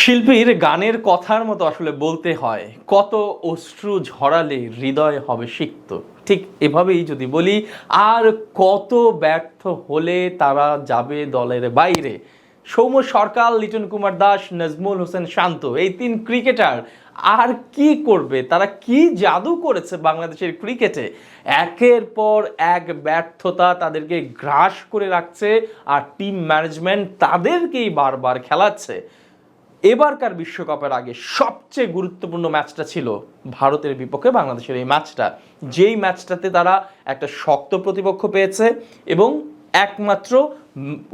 শিল্পীর গানের কথার মতো আসলে বলতে হয়, কত অশ্রু ঝরালে হৃদয় হবে সিক্ত। ঠিক এভাবেই যদি বলি, আর কত ব্যর্থ হলে তারা যাবে দলের বাইরে। সৌম্য সরকার লিটন কুমার দাস, নাজমুল হোসেন শান্ত, এই তিন ক্রিকেটার আর কি করবে? তারা কি জাদু করেছে বাংলাদেশের ক্রিকেটে? একের পর এক ব্যর্থতা তাদেরকে গ্রাস করে রাখছে আর টিম ম্যানেজমেন্ট তাদেরকেই বারবার খেলাচ্ছে। এবারকার বিশ্বকাপের আগে সবচেয়ে গুরুত্বপূর্ণ ম্যাচটা ছিল ভারতের বিপক্ষে বাংলাদেশের এই ম্যাচটা। যেই ম্যাচটাতে তারা একটা শক্ত প্রতিপক্ষ পেয়েছে এবং একমাত্র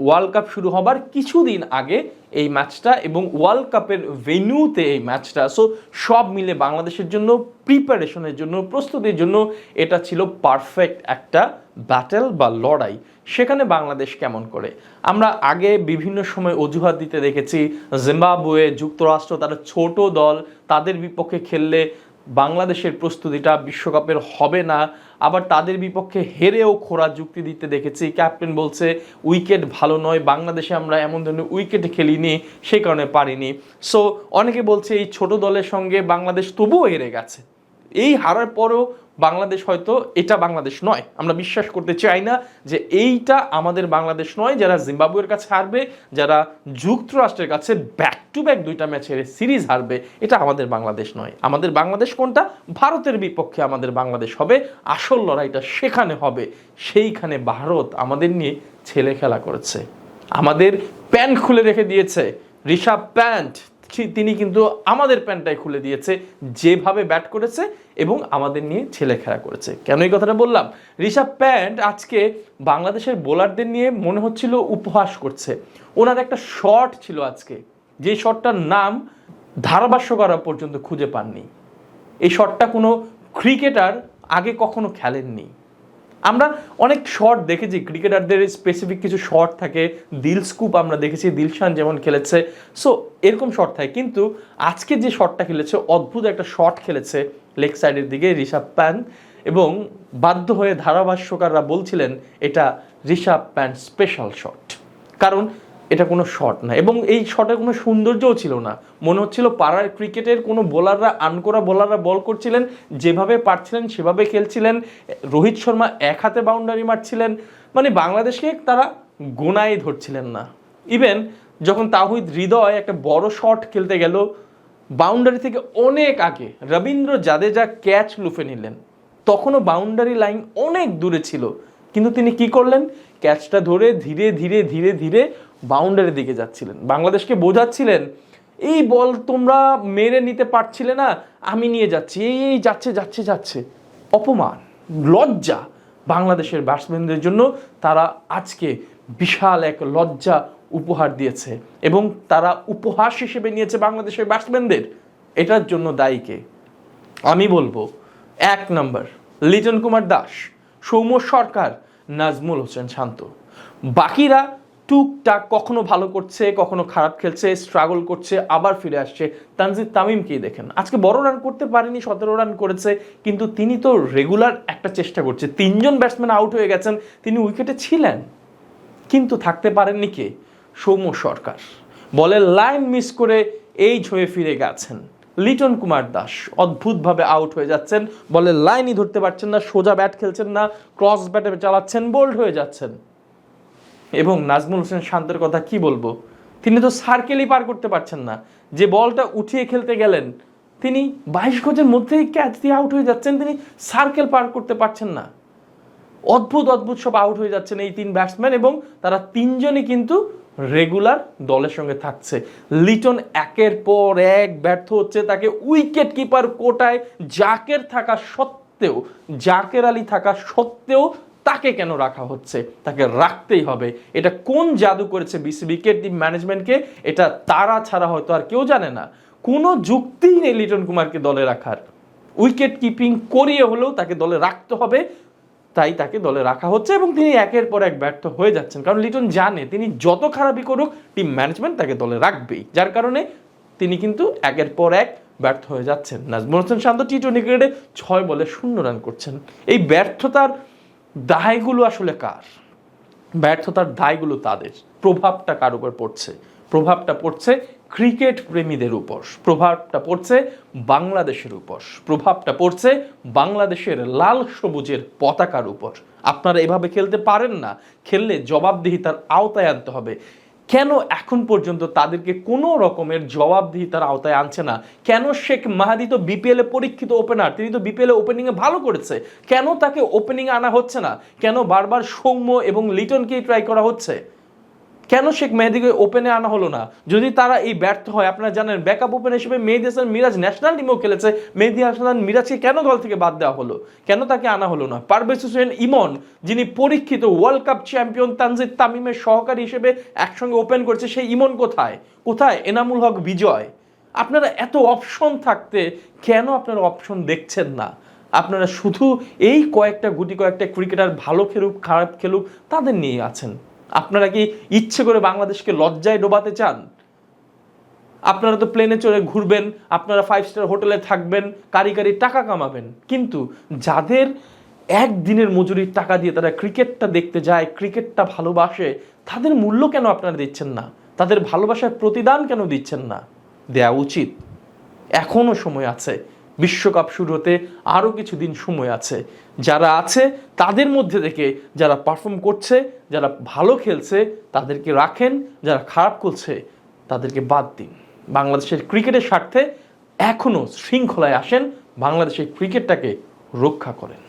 ওয়ার্ল্ড কাপ শুরু হবার কিছুদিন আগে এই ম্যাচটা এবং ওয়ার্ল্ড কাপের ভেন্যুতে এই ম্যাচটা। সো সব মিলে বাংলাদেশের জন্য প্রিপারেশনের জন্য, প্রস্তুতির জন্য এটা ছিল পারফেক্ট একটা ব্যাটেল বা লড়াই, সেখানে বাংলাদেশ কেমন করে? আমরা আগে বিভিন্ন সময় অজুহাত দিতে দেখেছি, জিম্বাবুয়ে যুক্তরাষ্ট্র তারা ছোট দল, তাদের বিপক্ষে খেললে বাংলাদেশের প্রস্তুতিটা বিশ্বকাপের হবে না। আবার তাদের বিপক্ষে হেরেও খোরা যুক্তি দিতে দেখেছি, ক্যাপ্টেন বলছে, উইকেট ভালো নয়, বাংলাদেশে আমরা এমন ধরনের উইকেটে খেলিনি সেই কারণে পারিনি। সো অনেকে বলছে এই ছোট দলের সঙ্গে বাংলাদেশ তবুও হেরে গেছে। এই হারার পরেও বাংলাদেশ হয়তো এটা বাংলাদেশ নয়। আমরা বিশ্বাস করতে চাই না যে এইটা আমাদের বাংলাদেশ নয়, যারা জিম্বাবুয়ের কাছে হারবে, যারা যুক্তরাষ্ট্রের কাছে ব্যাক টু ব্যাক দুইটা ম্যাচের সিরিজ হারবে, এটা আমাদের বাংলাদেশ নয়। আমাদের বাংলাদেশ কোনটা? ভারতের বিপক্ষে আমাদের বাংলাদেশ হবে। আসল লড়াইটা সেখানে হবে। সেইখানে ভারত আমাদের নিয়ে ছেলে খেলা করেছে। আমাদের প্যান্ট খুলে রেখে দিয়েছে। ঋষভ প্যান্ট তিনি কিন্তু আমাদের প্যান্টটাই খুলে দিয়েছে, যেভাবে ব্যাট করেছে এবং আমাদের নিয়ে ছেলে খেলা করেছে। কেন এই কথাটা বললাম? ঋষভ প্যান্ট আজকে বাংলাদেশের বোলারদের নিয়ে মনে হচ্ছিল উপহাস করছে। ওনার একটা শট ছিল আজকে। যে শটটার নাম ধারাভাষ্য করা পর্যন্ত খুঁজে পাননি। এই শটটা কোনো ক্রিকেটার আগে কখনো খেলেননি। আমরা অনেক শট দেখেছি ক্রিকেটারদের স্পেসিফিক কিছু শট থাকে, দিল স্কুপ আমরা দেখেছি, দিলশান যেমন খেলেছে সো এরকম শট থাকে, কিন্তু আজকে যে শটটা খেলেছে, অদ্ভুত একটা শট খেলেছে লেগ সাইডের দিকে ঋষভ প্যান এবং বাধ্য হয়ে ধারাভাষ্যকাররা বলছিলেন, এটা ঋষভ প্যান স্পেশাল শট কারণ এটা কোনো শট না। এবং এই শটের কোনো সৌন্দর্যও ছিল না। মনে হচ্ছিল পাড়ার ক্রিকেটের কোনো বোলাররা আনকোরা বোলাররা বল করছিলেন, যেভাবে পারছিলেন, সেভাবে খেলছিলেন। রোহিত শর্মা এক হাতে বাউন্ডারি মারছিলেন। মানে বাংলাদেশকে তারা গোনায় ধরছিলেন না। ইভেন যখন তাহিদ হৃদয় একটা বড় শট খেলতে গেল বাউন্ডারি থেকে অনেক আগে রবীন্দ্র জাদেজা ক্যাচ লুফে নিলেন। তখনও বাউন্ডারি লাইন অনেক দূরে ছিল। কিন্তু তিনি কি করলেন? ক্যাচটা ধরে ধীরে ধীরে ধীরে ধীরে বাউন্ডারির দিকে যাচ্ছিলেন। বাংলাদেশকে বোঝাচ্ছিলেন, এই বল তোমরা মেরে নিতে পারছিলে না, আমি নিয়ে যাচ্ছি। এই এই, যাচ্ছে যাচ্ছে যাচ্ছে। অপমান, লজ্জা বাংলাদেশের ব্যাটসম্যানদের জন্য। তারা আজকে বিশাল এক লজ্জা উপহার দিয়েছে এবং তারা উপহাস হিসেবে নিয়েছে বাংলাদেশের ব্যাটসম্যানদের এটার জন্য দায়ীকে আমি বলব, এক নম্বর, লিটন কুমার দাস, সৌম্য সরকার, নাজমুল হোসেন শান্ত। বাকিরা টুকটাক কখনো ভালো করছে, কখনো খারাপ খেলছে স্ট্রাগল করছে, আবার ফিরে আসছে। তানজিদ তামিমকেই দেখেন? আজকে বড় রান করতে পারেনি, সতেরো রান করেছে, কিন্তু তিনি তো রেগুলার একটা চেষ্টা করছে। তিনজন ব্যাটসম্যান আউট হয়ে গেছেন, তিনি উইকেটে ছিলেন, কিন্তু থাকতে পারেননি কে? সৌম্য সরকার। বলের লাইন মিস করে এই হয়ে ফিরে গেছেন। লিটন কুমার দাস অদ্ভুতভাবে আউট হয়ে যাচ্ছেন। বলের লাইনই ধরতে পারছেন না, সোজা ব্যাট খেলছেন না ক্রস ব্যাটে চালাচ্ছেন বোল্ড হয়ে যাচ্ছেন। এবং নাজমুল হোসেন শান্তের কথা কি বলব? তিনি তো সার্কেলই পার করতে পারছেন না। যে বলটা উঠিয়ে খেলতে গেলেন, তিনি বাইশ গজের মধ্যেই ক্যাচ দিয়ে আউট হয়ে যাচ্ছেন, তিনি সার্কেল পার করতে পারছেন না। অদ্ভুত অদ্ভুত সব আউট হয়ে যাচ্ছেন এই তিন ব্যাটসম্যান এবং তারা তিনজনই কিন্তু রেগুলার দলের সঙ্গে থাকছে। লিটন একের পর এক ব্যর্থ হচ্ছে তাকে উইকেট কিপার কোটায় জাকের থাকা সত্ত্বেও, জাকের আলী থাকা সত্ত্বেও তাকে কেন রাখা হচ্ছে? তাকে রাখতেই হবে। এটা কোন জাদু করেছে বিসিবি কে টিম ম্যানেজমেন্টকে এটা তারা ছাড়া হয়তো আর কেউ জানে না। কোনো যুক্তিই নেই লিটন কুমারকে দলে রাখার। উইকেট কিপিং করিয়ে হলেও তাকে দলে রাখতে হবে। তাই তাকে দলে রাখা হচ্ছে এবং তিনি একের পর এক ব্যর্থ হয়ে যাচ্ছেন। কারণ লিটন জানে তিনি যত খারাপই করুক টিম ম্যানেজমেন্ট তাকে দলে রাখবেই। যার কারণে তিনি কিন্তু একের পর এক ব্যর্থ হয়ে যাচ্ছেন। নাজমুল হোসেন শান্ত টি টোয়েন্টি ক্রিকেটে ছয় বলে শূন্য রান করছেন। এই ব্যর্থতার দায়গুলো আসলে কার? ব্যর্থতার দায়গুলো তাদের। প্রভাবটা কার উপর পড়ছে? প্রভাবটা পড়ছে ক্রিকেট প্রেমীদের উপর। প্রভাবটা পড়ছে বাংলাদেশের উপর। প্রভাবটা পড়ছে বাংলাদেশের লাল সবুজের পতাকার উপর। আপনারা এভাবে খেলতে পারেন না। খেললে জবাবদিহিতার আওতায় আনতে হবে। কেন এখন পর্যন্ত তাদেরকে কোনো রকমের জবাবদিহিতার আওতায় আনছে না? কেন শেখ মাহাদি তো বিপিএলে পরীক্ষিত ওপেনার তিনি তো বিপিএলে ওপেনিংয়ে ভালো করেছে। কেন তাকে ওপেনিং আনা হচ্ছে না? কেন বারবার সৌম্য এবং লিটনকেই ট্রাই করা হচ্ছে? কেন শেখ মেহেদিকে ওপেনে আনা হলো না? যদি তারা এই ব্যর্থ হয়, আপনারা জানেন ব্যাকআপ ওপেন হিসেবে মেহেদি হাসান মিরাজ ন্যাশনাল টিমেও খেলেছে। মেহেদি হাসান মিরাজকে কেন দল থেকে বাদ দেওয়া হলো? কেন তাকে আনা হলো না? পারভেজ হোসেন ইমন, যিনি পরীক্ষিত ওয়ার্ল্ড কাপ চ্যাম্পিয়ন তানজিদ তামিমের সহকারী হিসেবে একসঙ্গে ওপেন করছে, সেই ইমন কোথায়? কোথায়? এনামুল হক বিজয়। আপনারা এত অপশন থাকতে কেন আপনারা অপশন দেখছেন না? আপনারা শুধু এই কয়েকটা গুটি কয়েকটা ক্রিকেটার ভালো খেলুক, খারাপ খেলুক, তাদের নিয়ে আছেন। আপনারা কি ইচ্ছে করে বাংলাদেশকে লজ্জায় ডোবাতে চান? আপনারা তো প্লেনে চড়ে ঘুরবেন, আপনারা ফাইভ স্টার হোটেলে থাকবেন, কারি কারি টাকা কামাবেন। কিন্তু যাদের একদিনের মজুরির টাকা দিয়ে তারা ক্রিকেটটা দেখতে যায়, ক্রিকেটটা ভালোবাসে, তাদের মূল্য কেন আপনারা দিচ্ছেন না? তাদের ভালোবাসার প্রতিদান কেন দিচ্ছেন না? দেয়া উচিত। এখনও সময় আছে। বিশ্বকাপ শুরু হতে আরও কিছুদিন সময় আছে। যারা আছে, তাদের মধ্যে থেকে যারা পারফর্ম করছে, যারা ভালো খেলছে, তাদেরকে রাখেন, যারা খারাপ করছে, তাদেরকে বাদ দিন। বাংলাদেশের ক্রিকেটের স্বার্থে এখনও শৃঙ্খলায় আসেন, বাংলাদেশের ক্রিকেটটাকে রক্ষা করেন।